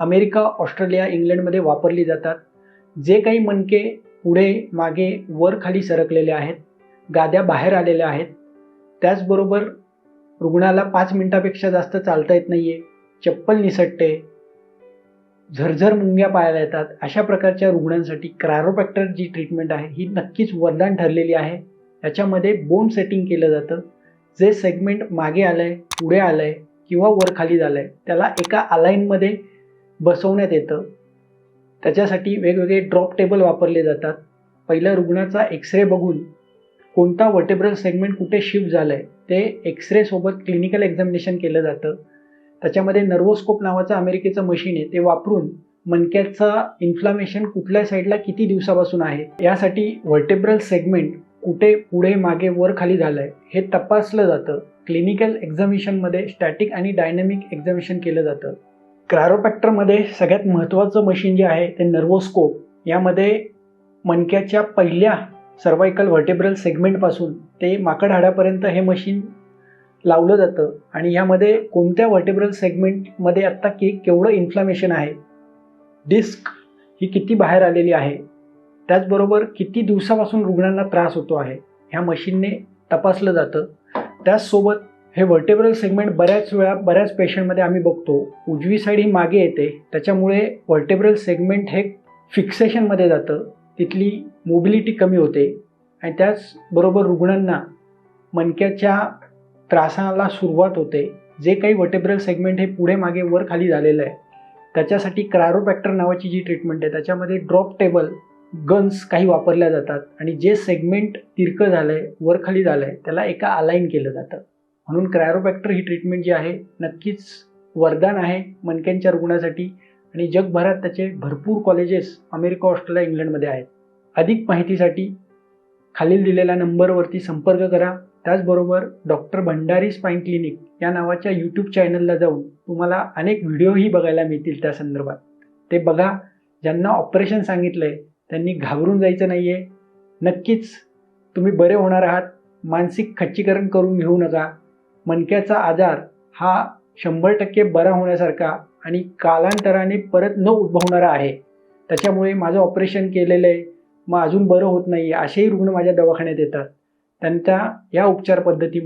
America Australia इंग्लंडमध्ये वापरली जातात. जे काही मनके पुढे मागे वर खाली सरकलेले आहेत गाद्या बाहेर आलेल्या आहेत त्याचबरोबर रुग्णाला पाच मिनटापेक्षा जास्त चालता येत नाही आहे चप्पल निसटते झरझर मुंग्या पाहायला येतात अशा प्रकारच्या रुग्णांसाठी क्रायरोपॅक्टर जी ट्रीटमेंट आहे ही नक्कीच वरदान ठरलेली आहे. याच्यामध्ये बोन सेटिंग केलं जातं. जे सेगमेंट मागे आलं आहे पुढे आलं आहे किंवा वर खाली झालं आहे त्याला एका अलाईनमध्ये बसवण्यात येतं. त्याच्यासाठी वेगवेगळे ड्रॉप टेबल वापरले जातात. पहिल्या रुग्णाचा एक्सरे बघून कोणता वर्टेब्रल सेगमेंट कुठे शिफ्ट झालं आहे ते एक्सरेसोबत क्लिनिकल एक्झामिनेशन केलं जातं. त्याच्यामध्ये नर्वोस्कोप नावाचं अमेरिकेचं मशीन आहे ते वापरून मणक्याचा इन्फ्लामेशन कुठल्या साईडला किती दिवसापासून आहे यासाठी व्हर्टेब्रल सेगमेंट कुठे पुढे मागे वर खाली झालं आहे हे तपासलं जातं. क्लिनिकल एक्झामिशनमध्ये स्टॅटिक आणि डायनॅमिक एक्झामिशन केलं जातं. क्रायरोपॅक्टरमध्ये सगळ्यात महत्त्वाचं मशीन जे आहे ते नर्वोस्कोप यामध्ये मणक्याच्या पहिल्या सर्वायकल व्हर्टेब्रल सेगमेंटपासून ते माकड हाडापर्यंत हे मशीन लावलं जातं. आणि यामध्ये कोणत्या व्हर्टेब्रल सेगमेंटमध्ये आत्ता की केवढं इन्फ्लामेशन आहे? डिस्क ही किती बाहेर आलेली आहे? त्याचबरोबर किती दिवसापासून रुग्णांना त्रास होतो आहे? ह्या मशीनने तपासलं जातं. त्याचसोबत हे व्हर्टेब्रल सेगमेंट बऱ्याच वेळा बऱ्याच पेशंटमध्ये आम्ही बघतो. उजवी साईड ही मागे येते. त्याच्यामुळे व्हर्टेब्रल सेगमेंट हे फिक्सेशनमध्ये जातं. तिथली मोबिलिटी कमी होते. आणि त्याचबरोबर रुग्णांना मणक्याच्या त्रासाला सुरुवात होते. जे काही व्हर्टेब्रल सेगमेंट हे पुढे मागे वर खाली झालेलं आहे. त्याच्यासाठी क्रायरोपॅक्टर नावाची जी ट्रीटमेंट आहे त्याच्यामध्ये ड्रॉप टेबल गन्स काही वापरल्या जातात. आणि जे सेगमेंट तिरकं झालं आहे वर खाली झालं आहे त्याला एका अलाईन केलं जातं. म्हणून क्रायरोपॅक्टर ही ट्रीटमेंट जी आहे नक्कीच वरदान आहे मणक्यांच्या रुग्णासाठी. आणि जगभरात त्याचे भरपूर कॉलेजेस अमेरिका ऑस्ट्रेलिया इंग्लंडमध्ये आहेत. अधिक माहितीसाठी खालील दिलेल्या नंबरवरती संपर्क करा. त्याचबरोबर डॉक्टर भंडारी स्पाईन क्लिनिक या नावाच्या यूट्यूब चॅनलला जाऊन तुम्हाला अनेक व्हिडिओही बघायला मिळतील त्या संदर्भात. ते बघा ज्यांना ऑपरेशन सांगितलं आहे त्यांनी घाबरून जायचं नाही आहे नक्कीच तुम्ही बरे होणार आहात. मानसिक खच्चीकरण करून घेऊ नका. मणक्याचा आजार हा शंभर टक्के बरा होण्यासारखा आणि कालांतराने परत न उद्भवणारा आहे. त्याच्यामुळे माझं ऑपरेशन केलेलं आहे. मग अजून बरं होत नाही असेही रुग्ण माझ्या दवाखान्यात येतात. त्यांच्या या उपचार पद्धती